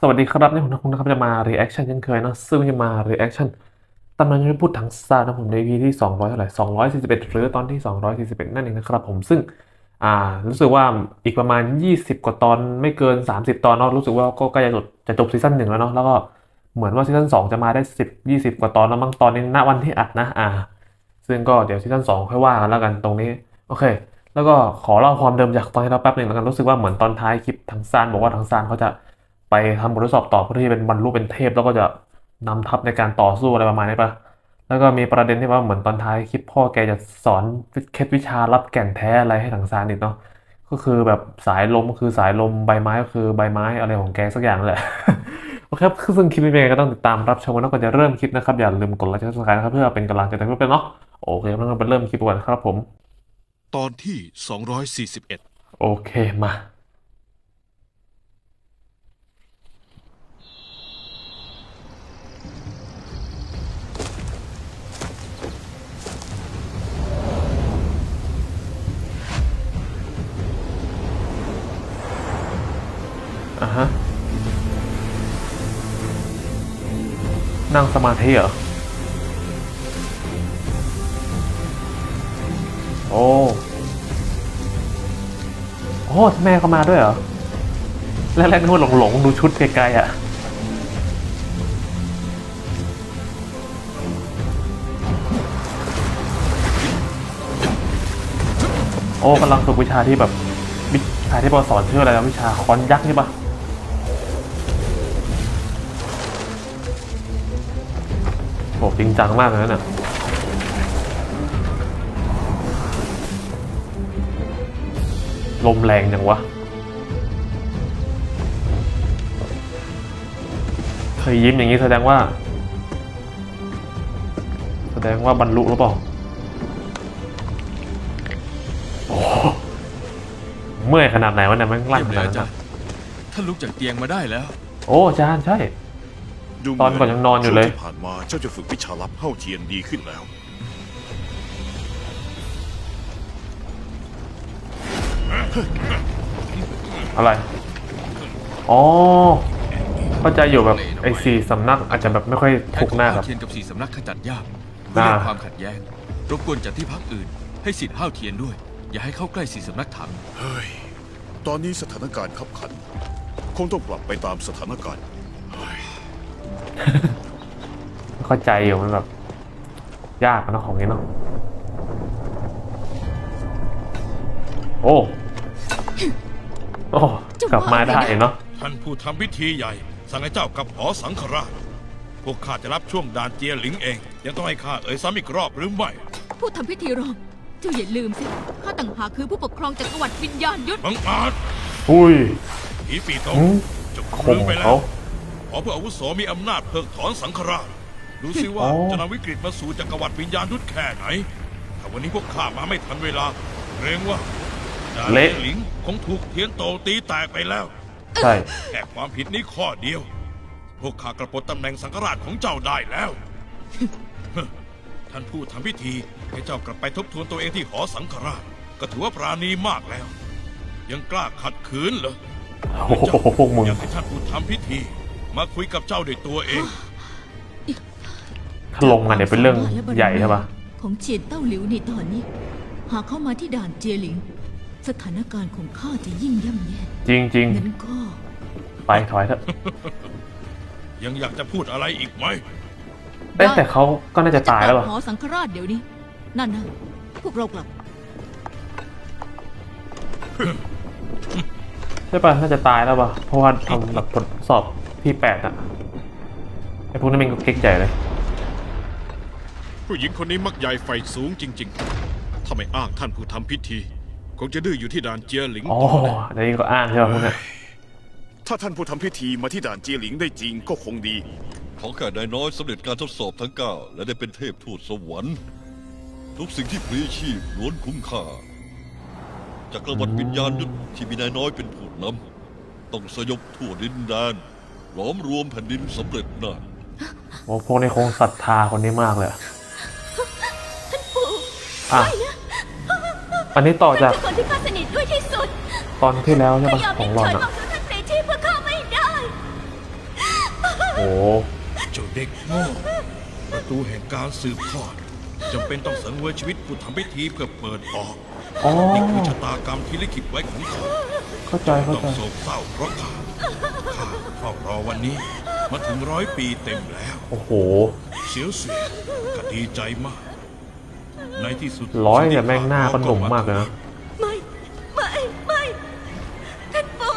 สวัสดีครับนี่ผมนะคุณนะครับจะมา reaction เช่นเคยนะซึ่งจะมา reaction ตำนานยุทธพูดถังซานนะผมใน EP ที่ 200เท่าไหร่241 หรือตอนที่ 241 นั่นเองนะครับผมซึ่งอ่ารู้สึกว่าอีกประมาณ 20 กว่าตอนไม่เกิน 30 ตอนเนาะรู้สึกว่าก็ใกล้จะจบจะจบซีซั่นหนึ่งแล้วเนาะแล้วก็เหมือนว่าซีซั่น2จะมาได้ 10 20 กว่าตอนแล้วมั้งตอนนี้ณวันที่อัดนะอ่า ซึ่งก็เดี๋ยวซีซั่น2ค่อยว่ากันแล้วกันตรงนี้โอเค แล้วก็ขอเล่าความเดิมจากตอนที่เราแป๊บหนึ่งแล้วกันรู้สึกว่าเหมือนตอนท้ายคลิปทางซานบอกว่าทางซานเขาจะ ไปทำบททดสอบต่อเพื่อที่เป็นบรรลุเป็นเทพ แล้วก็จะนำทัพในการต่อสู้อะไรประมาณนี้ปะแล้วก็มีประเด็นที่ว่าเหมือนตอนท้ายคลิปพ่อแกจะสอนเคล็ดวิชารับแก่นแท้อะไรให้ทางซานอีกเนาะก็คือแบบสายลมก็คือสายลมใบไม้ก็คือใบไม้อะไรของแกสักอย่างนั่นแหละโอเคครับซึ่งคลิปนี้เป็นยังไงก็ต้องติดตามรับชมกันแล้วก่อนจะเริ่มคลิปนะครับ อย่าลืมกดไลค์กดซับสไครต์นะครับเพื่อเป็นกำลังใจให้เพื่อนๆเนาะโอเคงั้นเราไปเริ่มคลิปกันครับผม ตอนที่ 241 โอเคมา นั่งสมาธิเหรอ โอ้โอ้แม่เขามาด้วยเหรอแรกๆนึกว่าหลงๆ ดูชุดไกลๆอะ โอ้กำลังฝึกวิชาที่แบบวิชาที่ปอสอนชื่ออะไรนะวิชาคอนยักษ์ใช่ปะ โหจริงจังมากเลยนะเนี่ยลมแรงจังวะ เคยยิ้มอย่างนี้แสดงว่า แสดงว่าบรรลุหรือเปล่าโอ้โหเมื่อยขนาดไหนวะเนี่ยแมันลั่นขเยี่ยมนาดเลยนั้นจ้ะอะท่านลุกจากเตียงมาได้แล้ว โอ้อาจารย์ใช่ ดูตอนก่อนยังนอนอยู่เลย ช่วงที่ผ่านมาเจ้าจะฝึกวิชาลับเฮ้าเทียนดีขึ้นแล้ว อะไร อ๋อ เข้าใจอยู่แบบไอ้สี่สำนักอาจจะแบบไม่ค่อยแค่ถูกของหน้าห้ากับ เทียนกับสีสำนักขจัดยากเพื่ออ่าเลี่ยงความขัดแย้ง รบกวนจัดที่พักอื่น ให้สิทธิ์ห้าวเทียนด้วย อย่าให้เข้าใกล้สีสำนักถัง เฮ้ย ตอนนี้สถานการณ์ขับขัน คงต้องปรับไปตามสถานการณ์ เข้าใจอยู่มันแบบ ยากอะเนาะของนี้เนาะโอ้โอ้กลับมาได้เนาะท่านผู้ทำพิธีใหญ่ สั่งให้เจ้ากับหอสังฆราชพวกข้าจะรับช่วงด่านเจียหลิงเอง ยังต้องให้ข้าเอ่ยซ้ำอีกรอบหรือไม่ผู้ทำพิธีรองเจ้าอย่าลืมสิข้าต่างหากคือผู้ปกครองจักรวรรดิวิญญาณยุทธบังอาจอุ้ยผีปีตหืงมจะคลืมมไปแล้เขาว ขอเพื่ออาวุโสมีอำนาจเพิกถอนสังฆราชดูสิว่าอ๋อ จะนำวิกฤตมาสู่จักรวรรดิวิญญาณยุทธแค่ไหนถ้าวันนี้พวกข้ามาไม่ทันเวลาเกรงว่าด่านเจียหลิงคงถูกเทียนโตตีแตกไปแล้ว ใช่ แค่ความผิดนี้ข้อเดียว พวกข้ากระปลดตำแหน่งสังฆราชของเจ้าได้แล้ว ท่านผู้ทำพิธีให้เจ้ากลับไปทบทวนตัวเองที่หอสังฆราช ก็ถือว่าปราณีมากแล้ว ยังกล้าขัดขืนเหรอโอ้โหพวกมึง อยากให้ท่านผู้ทำพิธี มาคุยกับเจ้าด้วยตัวเอง ถ้าลงมาเนี่ยเป็นเรื่องใหญ่ใช่ปะของเฉียนเต้าหลิวในตอนนี้ หากเข้ามาที่ด่านเจียหลิง สถานการณ์ของข้าจะยิ่งย่ำแย่จริงจริงงั้นก็ๆไปถอยเถอะยังอยากจะพูดอะไรอีกไหมเอ๊ะแต่เขาก็น่าจะตายแล้วจะป่ะกบหอสังฆราชเดี๋ยวนี้ นั่นนะพวกเรากลับใช่ป่ะน่าจะตายแล้วป่ะเพราะว่าทำแบบทดสอบ ที่แปดอะไอ้พวกนั้นมันก็เก๊กใหญ่เลย ผู้หญิงคนนี้มักใหญ่ไฟสูงจริง ๆ ถ้าไม่อ้างท่านผู้ทำพิธี คงจะดื้ออยู่ที่ด่านเจียหลิงอ๋อต่อเลยอันนี้ก็อ้างใช่ป่ะพวกเนี้ยถ้าท่านผู้ทำพิธีมาที่ด่านเจียหลิงได้จริงก็คงดี ขอแค่นายน้อยสำเร็จการทดสอบทั้งเก้าและได้เป็นเทพทูตสวรรค์ ทุกสิ่งที่พลีชีพล้วนคุ้มค่าจักรวรรดิวิญญาณยุทธที่มีนายน้อยเป็นผู้นำต้องสยบทั่วดินแดนห ลอมรวมแผ่นดินสำเร็จได้โอ้พวกนี้คงศรัทธาคนนี้มากเลยอะอะ อันนี้ต่อจากคนที่ข้าสนิทด้วยที่สุดตอนที่แล้วใช่ป่ะยอมของเฉหลอนยอะบอกท่านเปรตที่เพื่อข้าไม่ได้ โอ้เจ้าเด็กโง่ประตูแห่งการสืบทอดจำเป็นต้องสังเวยชีวิตผู้ทำพิธีเพื่อเปิดออกอ๋อนี่คือชะตากรรมที่ลิขิตไว้ของเขาเข้าใจเข้าต้องใจโศกเศร้าเพราะข้า ข้าเฝ้ารอวันนี้มาถึงร้อยปีเต็มแล้ว โอ้โห เสียวเสียก็ดีใจมาก ในที่สุดร้อยเนี่ยแม่งหน้าก็หนุ่มมากเลยนะไม่ไม่ไม่ท่านปู่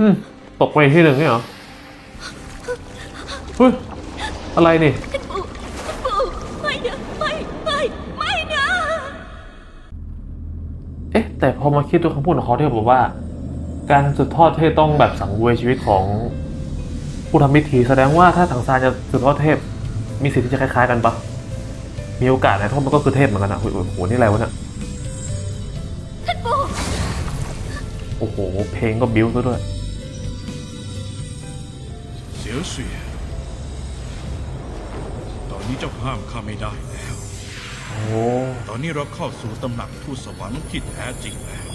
อืมตกไปที่หนึ่งนี่เหรอเฮ้ยอะไรนี่ท่านปู่ท่าน แต่พอมาคิดตัวคำพูดของเขาที่บอกว่า การสืบทอดเทพต้องแบบสังเวยชีวิตของผู้ทำพิธีแสดงว่าถ้าถังซานจะสืบทอดเทพ มีสิทธิ์ที่จะคล้ายๆกันปะมีโอกาสนะเพราะมันก็คือเทพเหมือนกันนะโอ้โหโอ้โหนี่อะไรวะเนี่ยท่านปู่โอ้โห เพลงก็บิ้วซะด้วยเสียวเสียตอนนี้เจ้าห้ามข้าไม่ได้แล้ว โอ้ตอนนี้เราเข้าสู่ตำหนักทูตสวรรค์ที่แท้จริงแล้ว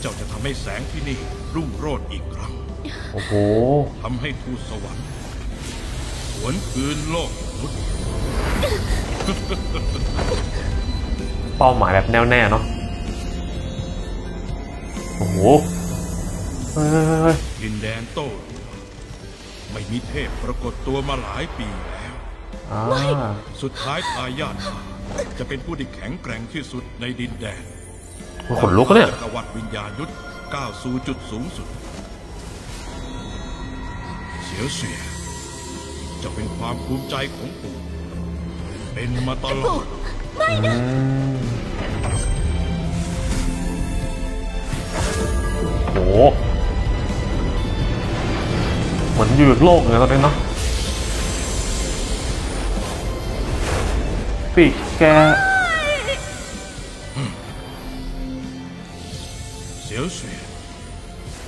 เจ้าจะทำให้แสงที่นี่รุ่งโรจน์อีกครั้ง โอ้โหทำให้ทูตสวรรค์หวนคืนโลกมนุษย์ เป้าหมายแบบแน่วแน่เนาะโอ้โหเฮ้ยเฮ้ยเฮ้ยดินแดนโต้รุ่งไม่มีเทพปรากฏตัวมาหลายปีแล้ว อ่าสุดท้ายทายาทข้าจะเป็นผู้ที่แข็งแกร่งที่สุดในดินแดนขนลุกอะเนี่ย จักรวรรดิวิญญาณยุทธก้าวสู่จุดสูงสุด เสียวเสีย จะเป็นความภูมิใจของปู่เป็นมาตลอดอืมโหเหมือนอยู่อีกโลกเลยตอนนี้เนาะ ปีกแก เสียวเสีย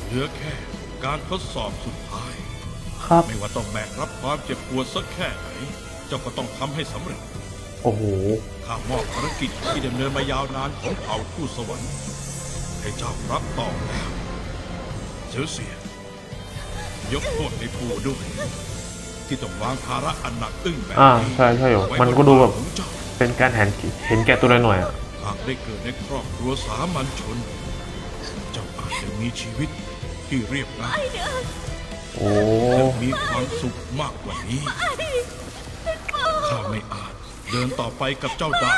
เหลือแค่การทดสอบสุดท้าย ครับ ไม่ว่าต้องแบกรับความเจ็บปวดสักแค่ไหน เจ้าก็ต้องทำให้สำเร็จ โอ้โห ข้ามอบภารกิจที่ดำเนินมายาวนานของเผ่าผู้สวรรค์ ให้เจ้ารับต่อแล้ว เสียวเสียยกโทษให้ปู่ด้วย ที่ต้องวางภาระอันหนักอึ้งแบบอ่านี้ใช่ใช่อยู่ไว้มันก็ดูแบบนของเจ้า เป็นการเห็นเห็นแก่ตัวหน่อยๆอะ หากได้เกิดในครอบครัวสามัญชน เจ้าอาจจะมีชีวิตที่เรียบง่ายโอ้ และมีความสุขมากกว่านี้ ข้าไม่อาจเดินต่อไปกับเจ้าได้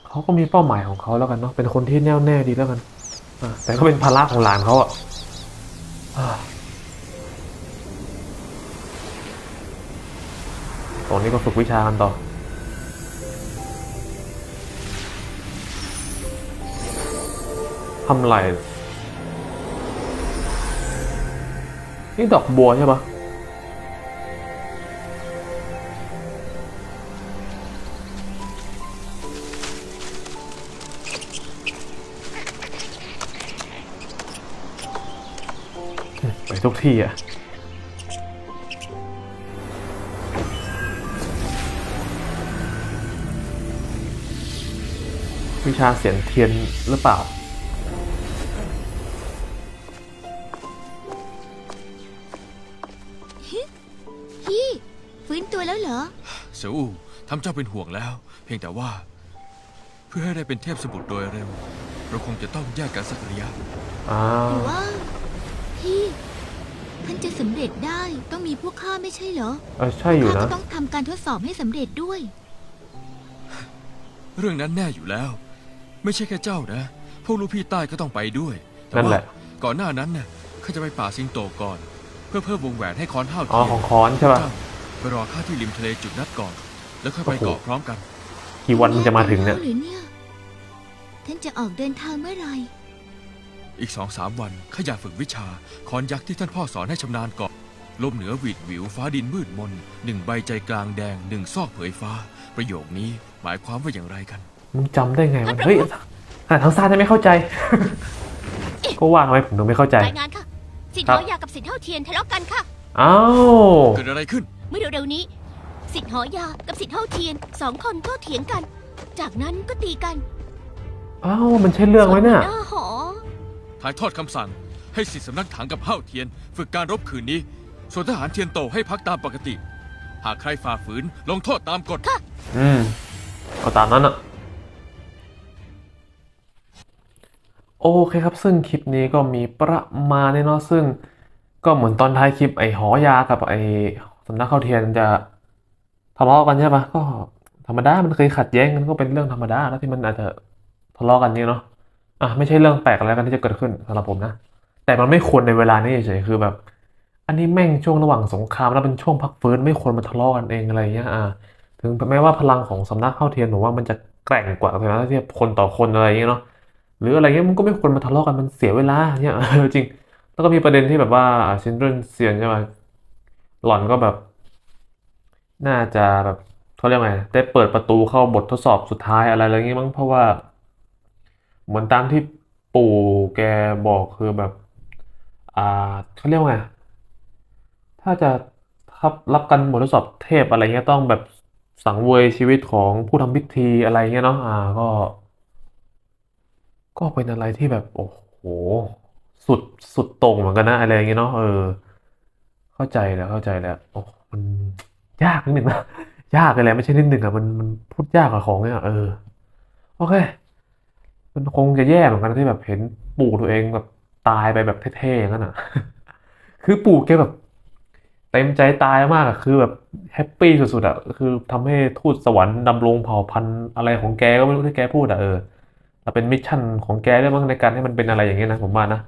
แล้วเขาก็มีเป้าหมายของเขาแล้วกันเนาะ เป็นคนที่แน่วแน่ดีแล้วกันอ่า แต่ก็เป็นภาระของหลานเขาอะตอนนี้ก็ฝึกวิชากันต่อทำไรนี่ดอกบัวใช่ปะ ทุกที่อะวิชาเสียนเทียนหรือเปล่า พี่ ฟื้นตัวแล้วเหรอ เสียวอูทำเจ้าเป็นห่วงแล้ว เพียงแต่ว่า เพื่อให้ได้เป็นเทพสมุทรโดยเร็ว เราคงจะต้องแยกกันสักระยะอ่าแต่ว่า พี่ ท่านจะสำเร็จได้ต้องมีพวกข้าไม่ใช่เหรอเออใช่อยู่ข้านะ ก็ต้องทำการทดสอบให้สำเร็จด้วย เรื่องนั้นแน่อยู่แล้ว ไม่ใช่แค่เจ้านะ พวกลูกพี่ใต้ก็ต้องไปด้วยแต่นั่นว่าแหละ ก่อนหน้านั้นน่ะข้าจะไปป่าสิงโตก่อน เพื่อเพิ่มวงแหวนให้คอนห้าวอ๋อเทียนของค้อนใช่ป่ะ เจ้าไปรอข้าที่ริมทะเลจุดนัดก่อน แล้วค่อยไปโอ้โห เกาะพร้อมกัน กี่วันมันจะมาถึงเนี่ย หรือเนี่ย ท่านจะออกเดินทางเมื่อไหร่ อีกสองสามวันข้าอยากฝึกวิชาคอนยักษ์ที่ท่านพ่อสอนให้ชำนาญก่อนลมเหนือหวีดหวิวฟ้าดินมืดมนหนึ่งใบใจกลางแดงหนึ่งซอกเผยฟ้า ประโยคนี้หมายความว่าอย่างไรกัน มึงจำได้ไงวะเฮ้ยขนาดทั้งซานจะไม่เข้าใจ ก็ว่าทำไมผมถึงไม่เข้าใจ รายงานค่ะ สิทธิ์ครับน้อยยากับสิทธิ์เท่าเทียนทะเลาะกันค่ะ อ้าวเกิดอะไรขึ้น เมื่อเร็วๆนี้ สิทธิ์หอยากับสิทธิ์เท่าเทียนสองคนก็เถียงกัน จากนั้นก็ตีกัน อ้าวมันใช่เรื่องไหมเนี่ยส่วหัวหน้าหอ ถ่ายทอดคำสั่ง ให้สิทธิสำนักถังกับเฮ้าเทียน ฝึกการรบคืนนี้ ส่วนทหารเทียนโตให้พักตามปกติ หากใครฝ่าฝืนลงโทษตามกฎ อืมก็ตามนั้นอะโอเคครับ ซึ่งคลิปนี้ก็มีประมาณนี้เนาะซึ่ง ก็เหมือนตอนท้ายคลิปไอ้หอยากับไอ้สำนักข้าวเทียนจะทะเลาะกันใช่ปะก็ธรรมดา มันเคยขัดแย้งกันก็เป็นเรื่องธรรมดาแล้วที่มันอาจจะทะเลาะกันเนี่ยเนาะ อะไม่ใช่เรื่องแปลกอะไรกันที่จะเกิดขึ้นสำหรับผมนะ แต่มันไม่ควรในเวลานี้เฉยๆคือแบบ อันนี้แม่งช่วงระหว่างสงครามแล้วเป็นช่วงพักฟื้นไม่ควรมาทะเลาะกันเองอะไรเงี้ยอ่าถึงแม้ว่าพลังของสำนักเข้าเทียนผมว่ามันจะแกร่งกว่าถึงแม้าเทียบคนต่อคนอะไรเงี้ยเนาะหรืออะไรเงี้ยมันก็ไม่ควรมาทะเลาะกันมันเสียเวลาเนี่ยจริง แล้วก็มีประเด็นที่แบบว่าชินเรนเซียนใช่ไหมหล่อนก็แบบ น่าจะแบบเขาเรียกไงได้เปิดประตูเข้าบททดสอบสุดท้ายอะไรอะไรเงี้ยมั้งเพราะว่า เหมือนตามที่ปู่แกบอกคือแบบ อ่าเขาเรียกว่าไง ถ้าจะครับรับกันบททดสอบเทพอะไรเงี้ยต้องแบบสังเวยชีวิตของผู้ทำพิธีอะไรเงี้ยเนาะอ่าก็ ก็เป็นอะไรที่แบบโอ้โหสุดสุดต่งเหมือนกันนะอะไรอย่างเงี้ยเนาะเออ เข้าใจแล้วเข้าใจแล้วโอ้มันยากนิดหนึ่งนะยากเลยแหละไม่ใช่นิดหนึ่งอะมันมันพูดยากกับของเนี่ยเออโอเค มันคงจะแย่เหมือนกันที่แบบเห็นปู่ตัวเองแบบตายไปแบบเท่ๆอย่างนั้นอะ คือปู่แกแบบ เต็มใจตายมากอะคือแบบแฮปปี้สุดๆอะคือทำให้ทูตสวรรค์ดำรงเผ่าพันธุ์อะไรของแกก็ไม่รู้ที่แกพูดอะเออแต่เป็นมิชชั่นของแกด้วยมั้งในการให้มันเป็นอะไรอย่างเงี้ยนะผมว่านะ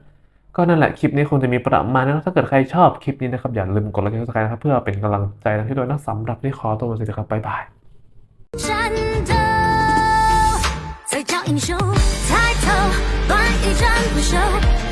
ก็นั่นแหละคลิปนี้คงจะมีประมาณนั้นถ้าเกิดใครชอบคลิปนี้นะครับอย่าลืมกดไลค์กดซับสไครต์นะครับเพื่อเป็นกำลังใจนะที่ด้วยนะสำหรับนี่ขอตัวลาไปก่อนครับบ๊ายบาย 才叫英雄抬头乱与战不休。